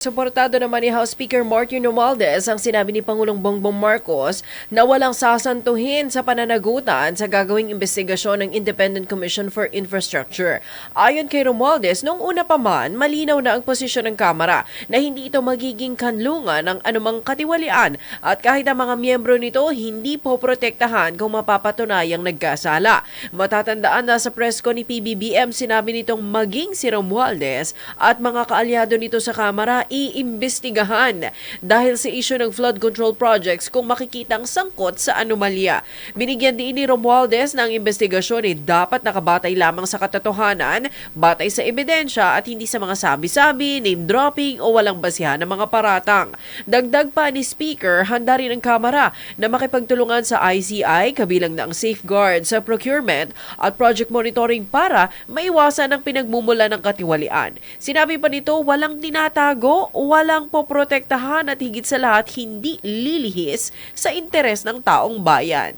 Suportado naman ni House Speaker Martin Romualdez ang sinabi ni Pangulong Bongbong Marcos na walang sasantuhin sa pananagutan sa gagawing investigasyon ng Independent Commission for Infrastructure. Ayon kay Romualdez, nung una pa man, malinaw na ang posisyon ng Kamara na hindi ito magiging kanlungan ng anumang katiwalian at kahit ang mga miyembro nito hindi po protektahan kung mapapatunayang nagkasala. Matatandaan na sa press ko ni PBBM sinabi nitong maging si Romualdez at mga kaalyado nito sa Kamara iimbestigahan dahil sa issue ng flood control projects kung makikitang sangkot sa anomalya. Binigyan din ni Romualdez ang investigasyon ay dapat nakabatay lamang sa katotohanan, batay sa ebidensya at hindi sa mga sabi-sabi, name dropping o walang basihan ng mga paratang. Dagdag pa ni Speaker, handa rin ang Kamara na makipagtulungan sa ICI kabilang na ang safeguard sa procurement at project monitoring para maiwasan ang pinagmumula ng katiwalian. Sinabi pa nito, walang tinatago, walang poprotektahan at higit sa lahat hindi lilihis sa interes ng taong bayan.